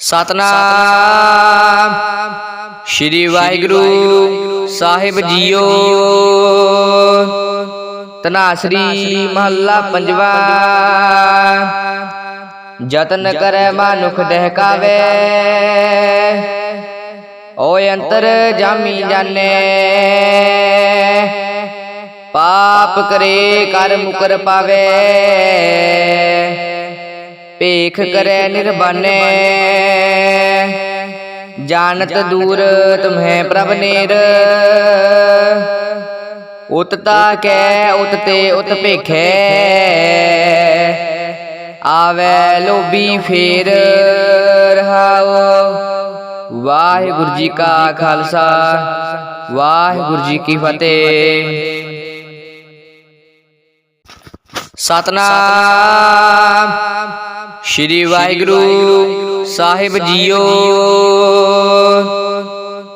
ਸਤਨਾਮ। ਸ਼੍ਰੀ ਵਾਹਿਗੁਰੂ ਸਾਹਿਬ ਜੀਓ। ਤਨਾਸਰੀ ਮਹੱਲਾ ਪੰਜਵਾ। ਯਤਨ ਕਰੈ ਮਾਨੁਖ ਦਹਿਕਾਵੇ ਓਏ ਅੰਤਰ ਜਾਮੀ ਜਾਣੇ। ਪਾਪ ਕਰੇ ਕਰ ਮੁਕਰ ਪਾਵੇ। ਭੇਖ ਕਰੈ ਨਿਰਬਾਨੇ। ਜਾਣਤ ਦੂਰ ਤੁਮਹਿ ਪ੍ਰਭ ਨੇਰ। ਉਤ ਤਾ ਕੈ ਉਤ ਤੇ ਉਤ ਭੇਖੈ। ਆਵੇ ਲੋਭੀ ਫੇਰ ਰਹਾਓ। ਵਾਹਿਗੁਰੂ ਜੀ ਕਾ ਖਾਲਸਾ। ਵਾਹਿਗੁਰੂ ਜੀ ਕੀ ਫਤਿਹ। ਸਤਨਾਮ। ਸ਼੍ਰੀ ਵਾਹਿਗੁਰੂ ਸਾਹਿਬ ਜੀਓ।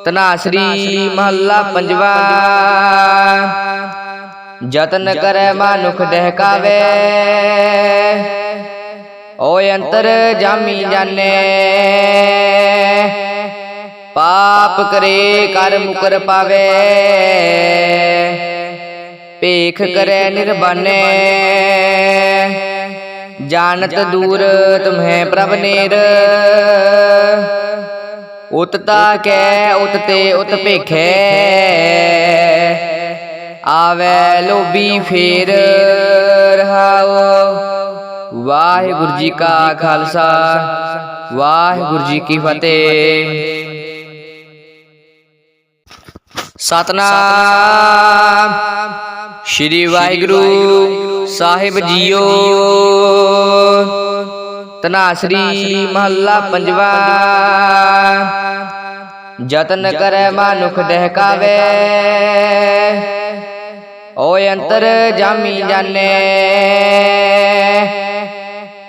ਤਨਾਸਰੀ ਮਹੱਲਾ ਪੰਜਵਾ। ਜਤਨ ਕਰੈ ਮਾਨੁਖ ਦਹਿਕਾਵੇ। ਓਏ ਅੰਤਰ ਜਾਮੀ ਜਾਣੇ। ਪਾਪ ਕਰੇ ਕਰ ਮੁਕਰ ਪਾਵੇ। ਭੇਖ ਕਰੈ ਨਿਰਬਾਨੇ ਜਾਣਤ ਦੂਰ ਤੁਮਹਿ ਪ੍ਰਭ ਨੇਰ। ਉਤ ਤਾ ਕੈ ਉਤ ਭੇਖੈ। ਆਵੇ ਲੋਭੀ ਫੇਰ ਵਾਹਿਗੁਰੂ ਜੀ ਕਾ ਖਾਲਸਾ। ਵਾਹਿਗੁਰੂ ਜੀ ਕੀ ਫਤਿਹ। ਸਤਨਾਮ। ਸ਼੍ਰੀ ਵਾਹਿਗੁਰੂ ਸਾਹਿਬ ਜੀਓ। ਤਨਾਸਰੀ ਮਹੱਲਾ ਪੰਜਵਾ। ਜਤਨ ਕਰੈ ਮਾਨੁਖ ਦਹਿਕਾਵੇ ਓਏ ਅੰਤਰ ਜਾਮੀ ਜਾਣੇ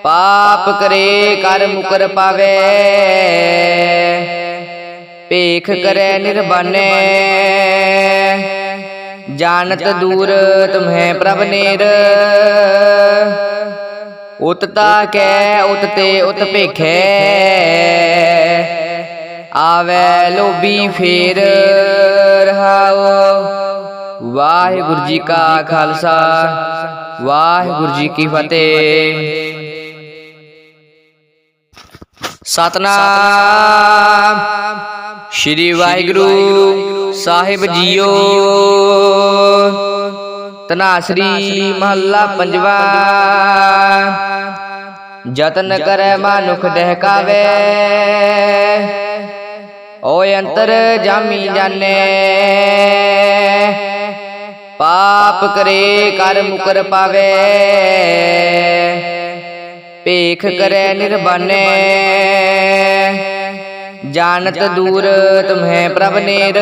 ਪਾਪ ਕਰੇ ਕਰ ਮੁਕਰ ਪਾਵੇ। ਭੇਖ ਕਰੈ ਨਿਰਬਾਨੇ। ਜਾਣਤ ਦੂਰ ਤੁਮਹਿ ਪ੍ਰਭ ਨੇਰ। ਉਤਤਾ ਕੈ ਉਤ ਤੇ ਉਤ ਭੇਖੈ। ਆਵੇ ਲੋਭੀ ਫੇਰ ਰਹਾਓ। ਵਾਹਿਗੁਰੂ ਜੀ ਕਾ ਖਾਲਸਾ, ਵਾਹਿਗੁਰੂ ਜੀ ਕੀ ਫਤਿਹ। ਸਤਨਾਮ। ਸ਼੍ਰੀ ਵਾਹਿਗੁਰੂ ਸਾਹਿਬ ਜੀਓ। ਤਨਾਸਰੀ ਮਹੱਲਾ ਪੰਜਵਾ। ਜਤਨ ਕਰੈ ਮਾਨੁਖ ਦਹਿਕਾਵੇ ਓਏ ਅੰਤਰ ਜਾਮੀ ਜਾਣੇ। ਪਾਪ ਕਰੇ ਕਰ ਮੁਕਰ ਪਾਵੇ। ਭੇਖ ਕਰੈ ਨਿਰਬਾਨੇ। ਜਾਣਤ ਦੂਰ ਤੁਮਹਿ ਪ੍ਰਭ ਨੀਰ।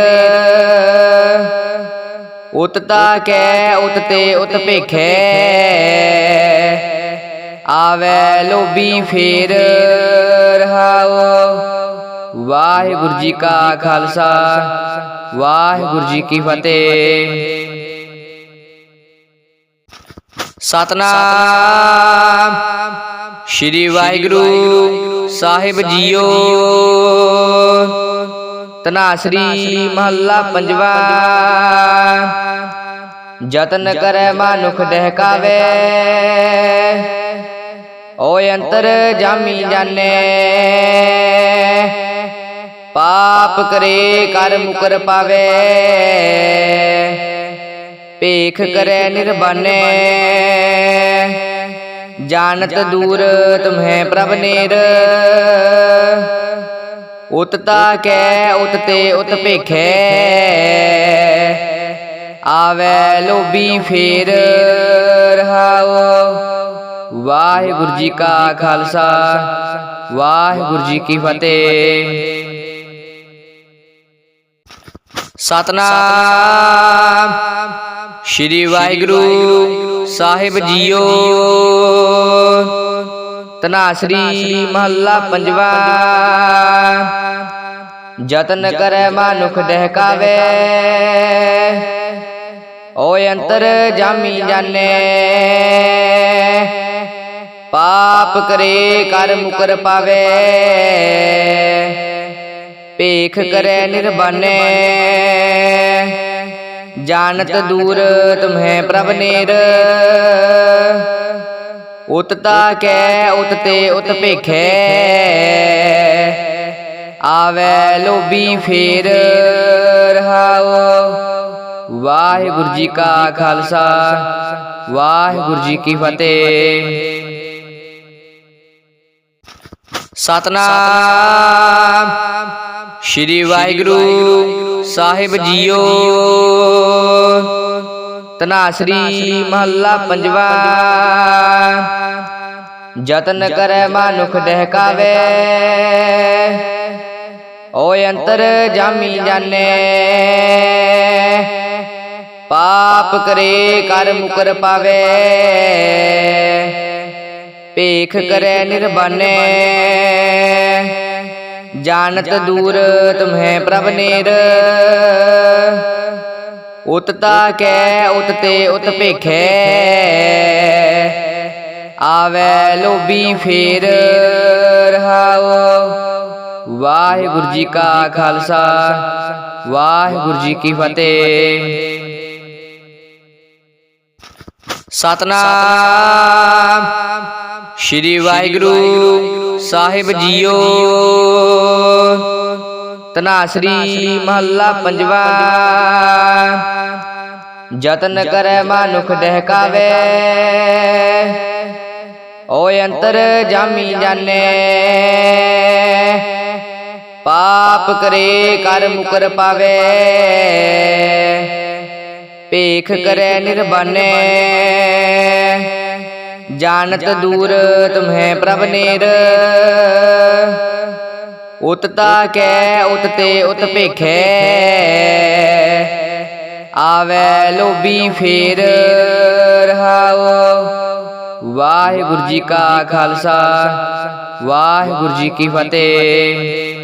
ਉਤਤਾ ਕੈ ਉਤ ਤੇ ਉਤ ਭੇਖੈ। ਆਵੇ ਲੋਭੀ ਫੇਰ ਰਹਾਓ। ਵਾਹਿਗੁਰੂ ਜੀ ਕਾ ਖਾਲਸਾ, ਵਾਹਿਗੁਰੂ ਜੀ ਕੀ ਫਤਿਹ। ਸਤਨਾਮ। ਸ਼੍ਰੀ ਵਾਹਿਗੁਰੂ ਸਾਹਿਬ ਜੀਓ। ਤਨਾਸਰੀ ਮਹੱਲਾ ਪੰਜਵਾ। ਜਤਨ ਕਰੈ ਮਾਨੁਖ ਦਹਿਕਾਵੇ। ਓਏ ਅੰਤਰ ਜਾਮੀ ਜਾਣੇ ਪਾਪ ਕਰੇ ਕਰ ਮੁਕਰ ਪਾਵੇ। ਭੇਖ ਕਰੈ ਨਿਰਬਾਨੇ। ਜਾਣਤ ਦੂਰ ਤੁਮਹਿ ਪ੍ਰਭ ਨੇਰ। ਉਤ ਤਾ ਕੈ ਉਤ ਤੇ ਉਤ ਭੇਖੈ। ਆਵੇ ਲੋਭੀ ਫੇਰ ਰਹਾਓ। ਵਾਹਿਗੁਰੂ ਜੀ ਕਾ ਖਾਲਸਾ, ਵਾਹਿਗੁਰੂ ਜੀ ਕੀ ਫਤਿਹ। ਸਤਨਾਮ। ਸ਼੍ਰੀ ਵਾਹਿਗੁਰੂ ਸਾਹਿਬ ਜੀਓ। ਤਨਾਸਰੀ ਮਹੱਲਾ ਪੰਜਵਾ। ਜਤਨ ਕਰੈ ਮਾਨੁਖ, ਦਹਿਕਾਵੇ। ਓਏ ਅੰਤਰ ਜਾਮੀ ਜਾਣੇ। ਪਾਪ ਕਰੇ ਕਰ ਮੁਕਰ ਪਾਵੇ। ਭੇਖ ਕਰੈ ਨਿਰਬਾਨੈ ਜਾਣਤ ਦੂਰ ਤੁਮਹਿ ਪ੍ਰਭ ਨੇਰ। ਉਤ ਤਾ ਕੈ ਉਤ ਤੇ ਉਤ ਭੇਖੈ। ਆਵੈ ਲੋਭੀ ਫੇਰ। ਵਾਹਿਗੁਰੂ ਜੀ ਕਾ ਖਾਲਸਾ। ਵਾਹਿਗੁਰੂ ਜੀ ਕੀ ਫਤਿਹ। ਸਤਨਾਮ। ਸ਼੍ਰੀ ਵਾਹਿਗੁਰੂ ਸਾਹਿਬ ਜੀਓ। ਤਨਾਸਰੀ ਮਹੱਲਾ ਪੰਜਵਾ। ਜਤਨ ਕਰੈ ਮਾਨੁਖ ਦਹਿਕਾਵੇ ਓਏ ਅੰਤਰ ਜਾਮੀ ਜਾਣੇ ਪਾਪ ਕਰੇ ਕਰ ਮੁਕਰ ਪਾਵੇ। ਭੇਖ ਕਰੈ ਨਿਰਬਾਨੈ ਜਾਣਤ ਦੂਰ ਤੁਮਹਿ ਪ੍ਰਭ ਨੇਰ। ਉਤ ਤਾ ਕੈ ਉਤ ਤੇ ਉਤ ਭੇਖੈ। ਆਵੈ ਲੋਭੀ ਫੇਰ। ਰਹਾਉ ਵਾਹਿਗੁਰੂ ਜੀ ਕਾ ਖਾਲਸਾ। ਵਾਹਿਗੁਰੂ ਜੀ ਕੀ ਫਤਿਹ। ਸਤਨਾਮ। ਸ਼੍ਰੀ ਵਾਹਿਗੁਰੂ ਸਾਹਿਬ ਜੀਓ। ਤਨਾਸਰੀ ਮਹੱਲਾ ਪੰਜਵਾ। ਯਤਨ ਕਰੈ ਮਾਨੁਖ ਦਹਿਕਾਵੇ। ਓਏ ਅੰਤਰ ਜਾਮੀ ਜਾਣੇ। ਪਾਪ ਕਰੇ ਕਰ ਮੁਕਰ ਪਾਵੇ। ਭੇਖ ਕਰੈ ਨਿਰਬਾਨੈ। ਜਾਣਤ ਦੂਰ ਤੁਮਹਿ ਪ੍ਰਭ ਨੇਰ। ਉਤ ਤਾ ਕੈ ਉਤ ਤੇ ਉਤ ਭੇਖੈ। ਆਵੈ ਲੋਭੀ ਫੇਰ ਰਹਾਉ ਵਾਹਿਗੁਰੂ ਜੀ ਕਾ ਖਾਲਸਾ। ਵਾਹਿਗੁਰੂ ਜੀ ਕੀ ਫਤਿਹ।